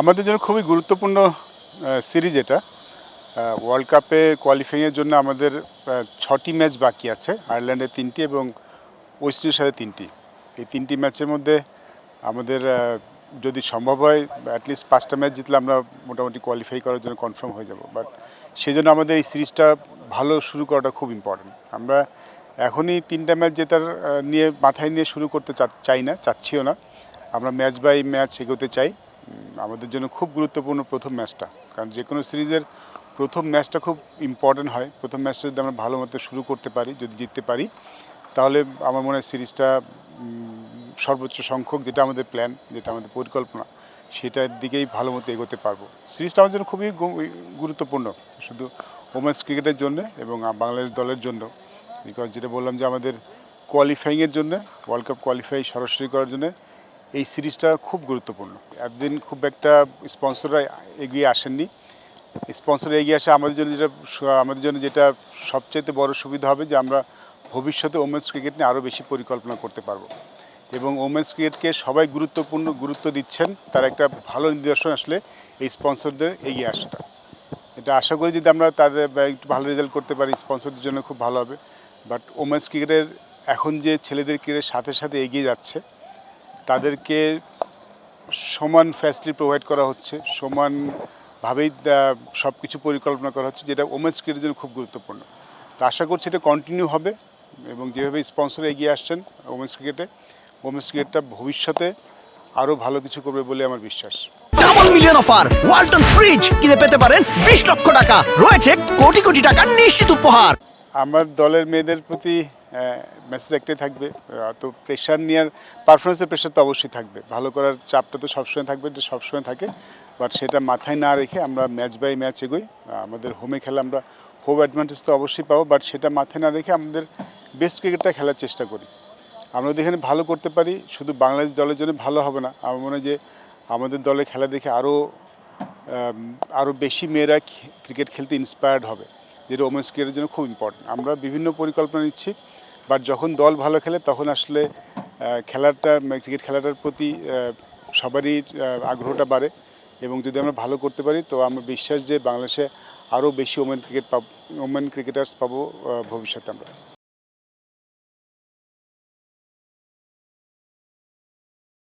আমাদের জন্য খুবই গুরুত্বপূর্ণ সিরিজ এটা। ওয়ার্ল্ড কাপে কোয়ালিফাইয়ের জন্য আমাদের ছটি ম্যাচ বাকি আছে আয়ারল্যান্ডে তিনটি এবং ওয়েস্ট ইন্ডিজের সাথে তিনটি। এই তিনটি ম্যাচের মধ্যে আমাদের যদি সম্ভব হয় অ্যাটলিস্ট পাঁচটা ম্যাচ জিতলে আমরা মোটামুটি কোয়ালিফাই করার জন্য কনফার্ম হয়ে যাব। বাট সেই জন্য আমাদের এই সিরিজটা ভালো শুরু করাটা খুব ইম্পর্টেন্ট আমরা এখনই তিনটা ম্যাচ জেতার নিয়ে, মাথায় নিয়ে শুরু করতে চাই না, চাচ্ছিও না। আমরা ম্যাচ বাই ম্যাচ এগোতে চাই। আমাদের জন্য খুব গুরুত্বপূর্ণ প্রথম ম্যাচটা। কারণ যে কোনো সিরিজের প্রথম ম্যাচটা খুব ইম্পর্টেন্ট হয়। প্রথম ম্যাচটা যদি আমরা ভালো মতো শুরু করতে পারি, যদি জিততে পারি, তাহলে আমার মনে হয় সিরিজটা সর্বোচ্চ সংখ্যক যেটা আমাদের প্ল্যান যেটা আমাদের পরিকল্পনা, সেটার দিকেই ভালো মতো এগোতে পারব। সিরিজটা আমার জন্য খুবই গুরুত্বপূর্ণ। শুধু ওমেন্স ক্রিকেটের জন্য এবং বাংলাদেশ দলের জন্য। বিকজ যেটা বললাম যে আমাদের কোয়ালিফাইংয়ের জন্য ওয়ার্ল্ড কাপ কোয়ালিফাই সরাসরি করার জন্য এই সিরিজটা খুব গুরুত্বপূর্ণ। একদিন খুব একটা স্পন্সররা এগিয়ে আসেননি। স্পন্সর এগিয়ে আসে আমাদের জন্য যেটা আমাদের জন্য যেটা সবচেয়ে বড় সুবিধা হবে যে আমরা ভবিষ্যতে ওমেন্স ক্রিকেট নিয়ে আরও বেশি পরিকল্পনা করতে পারব। এবং ওমেন্স ক্রিকেটকে সবাই গুরুত্বপূর্ণ গুরুত্ব দিচ্ছেন। তার একটা ভালো নিদর্শন আসলে এই স্পন্সরদের এগিয়ে আসাটা। এটা আশা করি যদি আমরা তাদের একটু ভালো রেজাল্ট করতে পারি, স্পন্সরদের জন্য খুব ভালো হবে। বাট ওমেন্স ক্রিকেটের এখন যে ছেলেদের ক্রিকেটের সাথে সাথে এগিয়ে যাচ্ছে তাদেরকে সমান ফ্যাসিলিটি প্রোভাইড করা হচ্ছে সমানভাবেই সব কিছু পরিকল্পনা করা হচ্ছে যেটা ওমেন্স ক্রিকেটের জন্য খুব গুরুত্বপূর্ণ। তো আশা করছি এটা কন্টিনিউ হবে এবং যেভাবে স্পন্সর এগিয়ে আসছেন ওমেন্স ক্রিকেটে ওমেন্স ক্রিকেটটা ভবিষ্যতে আরও ভালো কিছু করবে বলে আমার বিশ্বাস। Double million offer Walton fridge কিনে পেতে পারেন বিশ লক্ষ টাকা রয়েছে কোটি কোটি টাকার নিশ্চিত উপহার। আমার দলের মেয়েদের প্রতি মেসেজ একটাই থাকবে। তো প্রেশার নেওয়ার পারফরমেন্সের প্রেশার তো অবশ্যই থাকবে। ভালো করার চাপটা তো সবসময় থাকবে, এটা সবসময় থাকে। বাট সেটা মাথায় না রেখে আমরা ম্যাচ বাই ম্যাচ এগোই। আমাদের হোমে খেলা আমরা হোম অ্যাডভান্টেজ তো অবশ্যই পাবো বাট সেটা মাথায় না রেখে আমাদের বেস্ট ক্রিকেটটা খেলার চেষ্টা করি। আমরা যদি এখানে ভালো করতে পারি, শুধু বাংলাদেশ দলের জন্য ভালো হবে না। আমার মনে হয় যে আমাদের দলে খেলা দেখে আরও আরও বেশি মেয়েরা ক্রিকেট খেলতে ইন্সপায়ার্ড হবে। যেটা ওমেন্স ক্রিকেটের জন্য খুব ইম্পর্টেন্ট আমরা বিভিন্ন পরিকল্পনা নিচ্ছি বাট যখন দল ভালো খেলে তখন আসলে খেলাটা ক্রিকেট খেলাটার প্রতি সবারই আগ্রহটা বাড়ে এবং যদি আমরা ভালো করতে পারি, তো আমরা বিশ্বাস যে বাংলাদেশে আরও বেশি ওমেন ক্রিকেট পাব, ওমেন ক্রিকেটার্স পাবো ভবিষ্যতে আমরা।